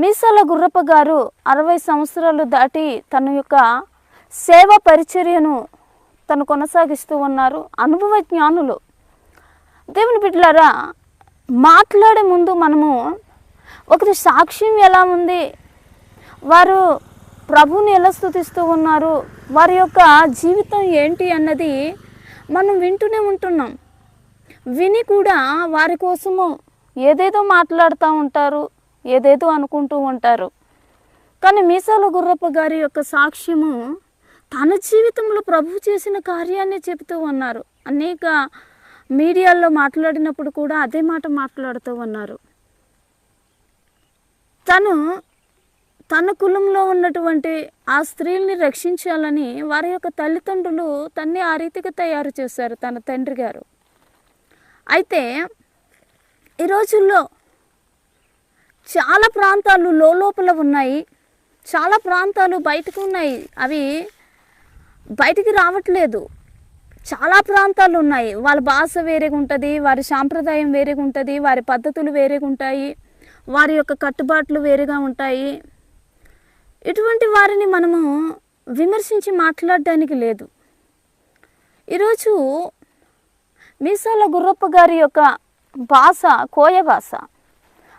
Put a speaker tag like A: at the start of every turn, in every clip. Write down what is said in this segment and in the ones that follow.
A: మీసాల గుర్రప్ప గారు అరవై సంవత్సరాలు దాటి తన యొక్క సేవ పరిచర్యను తను కొనసాగిస్తూ ఉన్నారు. అనుభవ జ్ఞానులు. దేవుని బిడ్డలారా మాట్లాడే ముందు మనము ఒకరి సాక్ష్యం ఎలా ఉంది? వారు ప్రభువుని ఎలా స్థుతిస్తూ ఉన్నారు? వారి యొక్క జీవితం ఏంటి అన్నది మనం వింటూనే ఉంటున్నాం. విని కూడా వారి కోసము ఏదేదో మాట్లాడుతూ ఉంటారు. ఏదేదో అనుకుంటూ ఉంటారు. కానీ మీసాల గుర్రప్ప గారి యొక్క సాక్ష్యము తన జీవితంలో ప్రభు చేసిన కార్యాన్ని చెబుతూ ఉన్నారు. అనేక మీడియాల్లో మాట్లాడినప్పుడు కూడా అదే మాట మాట్లాడుతూ ఉన్నారు. తను తన కులంలో ఉన్నటువంటి ఆ స్త్రీల్ని రక్షించాలని వారి యొక్క తల్లిదండ్రులు తన్ని ఆ రీతిగా తయారు చేశారు తన తండ్రి గారు. అయితే ఈ రోజుల్లో చాలా ప్రాంతాలు లోపల ఉన్నాయి. చాలా ప్రాంతాలు బయటకు ఉన్నాయి. అవి బయటికి రావట్లేదు. చాలా ప్రాంతాలు ఉన్నాయి. వాళ్ళ భాష వేరేగా ఉంటుంది వారి సాంప్రదాయం వేరేగా ఉంటుంది వారి పద్ధతులు వేరేగా ఉంటాయి వారి యొక్క కట్టుబాట్లు వేరేగా ఉంటాయి. ఇటువంటి వారిని మనము విమర్శించి మాట్లాడడానికి లేదు. ఈరోజు మీసాల గుర్రప్ప గారి యొక్క భాష కోయ భాష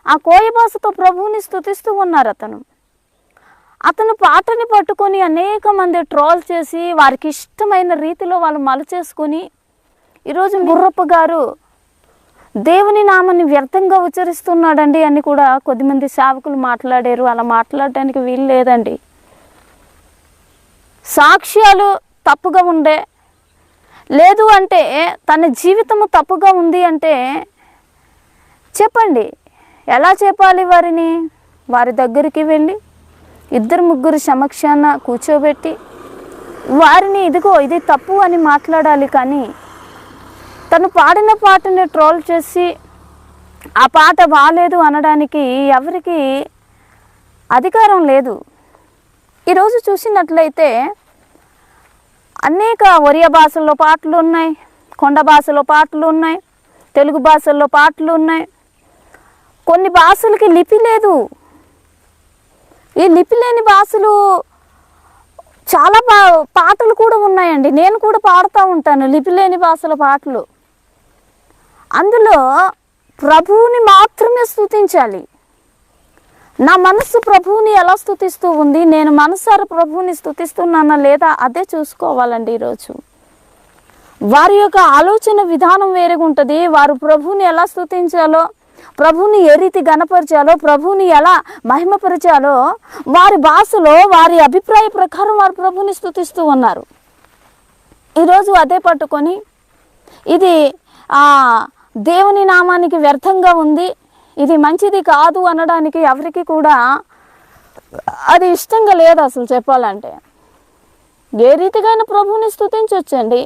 A: ఆ కోయ భాషతో ప్రభువుని స్తుతిస్తూ ఉన్నారు అతను. అతను పాటని పట్టుకొని అనేక మంది ట్రోల్ చేసి వారికి ఇష్టమైన రీతిలో వాళ్ళు మలచేసుకొని ఈరోజు గుర్రప్ప గారు దేవుని నామాన్ని వ్యర్థంగా ఉచ్చరిస్తున్నాడండి అని కూడా కొద్దిమంది సేవకులు మాట్లాడారు. అలా మాట్లాడడానికి వీలు లేదండి. సాక్ష్యాలు తప్పుగా ఉండే లేదు అంటే తన జీవితము తప్పుగా ఉంది అంటే చెప్పండి. ఎలా చెప్పాలి వారిని? వారి దగ్గరికి వెళ్ళి ఇద్దరు ముగ్గురు సమక్షాన కూర్చోబెట్టి వారిని ఇదిగో ఇది తప్పు అని మాట్లాడాలి కానీ తను పాడిన పాటని ట్రోల్ చేసి ఆ పాట బాగాలేదు అనడానికి ఎవరికి అధికారం లేదు. ఈరోజు చూసినట్లయితే అనేక ఒరియా భాషల్లో పాటలు ఉన్నాయి కొండ భాషలో పాటలు ఉన్నాయి తెలుగు భాషల్లో పాటలు ఉన్నాయి కొన్ని భాషలకి లిపి లేదు. ఈ లిపి లేని భాషలు చాలా పా పాటలు కూడా ఉన్నాయండి. నేను కూడా పాడుతూ ఉంటాను లిపి లేని భాషల పాటలు. అందులో ప్రభువుని మాత్రమే స్థుతించాలి నా మనస్సు ప్రభువుని ఎలా స్తుతిస్తూ ఉంది? నేను మనసారా ప్రభువుని స్థుతిస్తున్నానా లేదా అదే చూసుకోవాలండి ఈరోజు. వారి యొక్క ఆలోచన విధానం వేరుగా ఉంటుంది వారు ప్రభువుని ఎలా స్థుతించాలో ప్రభువుని ఏ రీతి గణపరిచాలో ప్రభువుని ఎలా మహిమపరిచాలో వారి భాషలో వారి అభిప్రాయ ప్రకారం వారు ప్రభుని స్థుతిస్తూ ఉన్నారు. ఈరోజు అదే పట్టుకొని ఇది ఆ దేవుని నామానికి వ్యర్థంగా ఉంది ఇది మంచిది కాదు అనడానికి ఎవరికి కూడా అది ఇష్టంగా లేదు అసలు చెప్పాలంటే. ఏ రీతిగా ప్రభువుని స్థుతించవచ్చండి